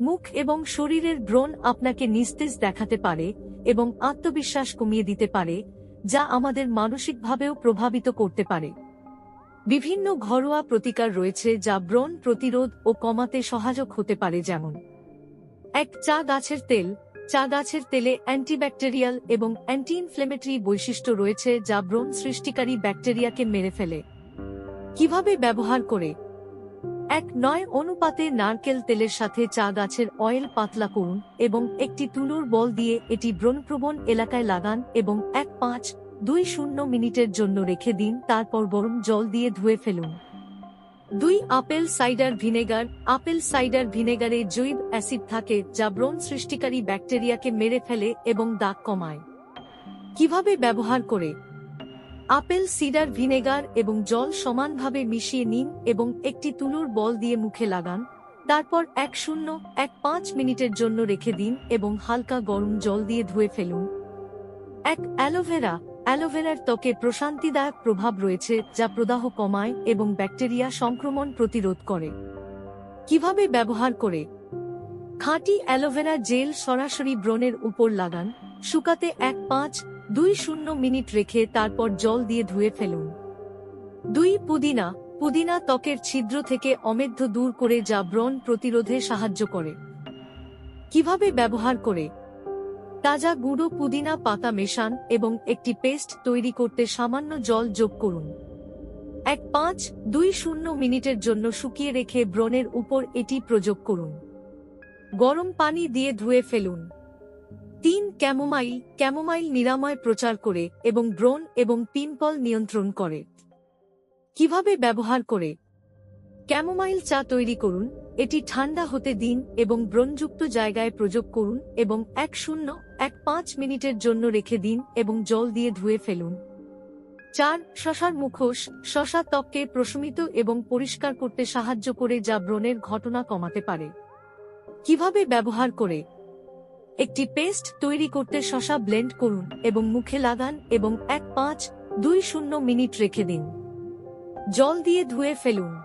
মুখ এবং শরীরের ব্রণ আপনাকে নিস্তেজ দেখাতে পারে এবং আত্মবিশ্বাস কমিয়ে দিতে পারে, যা আমাদের মানসিকভাবেও প্রভাবিত করতে পারে। বিভিন্ন ঘরোয়া প্রতিকার রয়েছে যা ব্রণ প্রতিরোধ ও কমাতে সহায়ক হতে পারে, যেমন এক চা গাছের তেল, চা গাছের তেলে অ্যান্টিব্যাকটেরিয়াল এবং অ্যান্টি ইনফ্লেমেটরি বৈশিষ্ট্য রয়েছে যা ব্রণ সৃষ্টিকারী ব্যাকটেরিয়াকে মেরে ফেলে। কীভাবে ব্যবহার করে? এক নয় অনুপাতে নারকেল তেলের সাথে চা গাছের অয়েল পাতলা করুন এবং একটি তুলোর বল দিয়ে এটি ব্রণপ্রবণ এলাকায় লাগান এবং এক পাঁচ দুই শূন্য মিনিটের জন্য রেখে দিন, তারপর গরম জল দিয়ে ধুয়ে ফেলুন। দুই apple cider vinegar, apple cider ভিনেগারে জৈব অ্যাসিড থাকে যা ব্রণ সৃষ্টিকারী ব্যাকটেরিয়াকে মেরে ফেলে এবং দাগ কমায়। কীভাবে ব্যবহার করে? আপেল, সিডার, ভিনেগার এবং জল সমানভাবে মিশিয়ে নিন এবং একটি তুলোর বল দিয়ে মুখে লাগান। তারপর এক শূন্য, এক পাঁচ মিনিটের জন্য রেখে দিন এবং হালকা গরম জল দিয়ে ধুয়ে ফেলুন। এক অ্যালোভেরা, অ্যালোভেরার ত্বকে প্রশান্তিদায়ক প্রভাব রয়েছে যা প্রদাহ কমায় এবং ব্যাকটেরিয়া সংক্রমণ প্রতিরোধ করে। কীভাবে ব্যবহার করে? খাঁটি অ্যালোভেরা জেল সরাসরি ব্রণের উপর লাগান। শুকাতে এক পাঁচ দুই শূন্য মিনিট রেখে তারপর জল দিয়ে ধুয়ে ফেলুন। দুই পুদিনা পুদিনা ত্বকের ছিদ্র থেকে অমেধ্য দূর করে যা ব্রণ প্রতিরোধে সাহায্য করে। কীভাবে ব্যবহার করে? তাজা গুঁড়ো পুদিনা পাতা মেশান এবং একটি পেস্ট তৈরি করতে সামান্য জল যোগ করুন। এক পাঁচ, দুই শূন্য মিনিটের জন্য শুকিয়ে রেখে ব্রণের উপর এটি প্রয়োগ করুন। গরম পানি দিয়ে ধুয়ে ফেলুন। তিন ক্যামোমাইল ক্যামোমাইল নিরাময় প্রচার করে এবং ব্রণ এবং পিম্পল নিয়ন্ত্রণ করে। কীভাবে ব্যবহার করে? ক্যামোমাইল চা তৈরি করুন, এটি ঠান্ডা হতে দিন এবং ব্রণযুক্ত জায়গায় প্রয়োগ করুন এবং এক শূন্য, এক পাঁচ মিনিটের জন্য রেখে দিন এবং জল দিয়ে ধুয়ে ফেলুন। চার, শশার মুখোশ, শশা ত্বককে প্রশমিত এবং পরিষ্কার করতে সাহায্য করে যা ব্রণের ঘটনা কমাতে পারে। কীভাবে ব্যবহার করে? একটি পেস্ট তৈরি করতে শশা ব্লেন্ড করুন এবং মুখে লাগান এবং এক পাঁচ দুই শূন্য মিনিট রেখে দিন। জল দিয়ে ধুয়ে ফেলুন।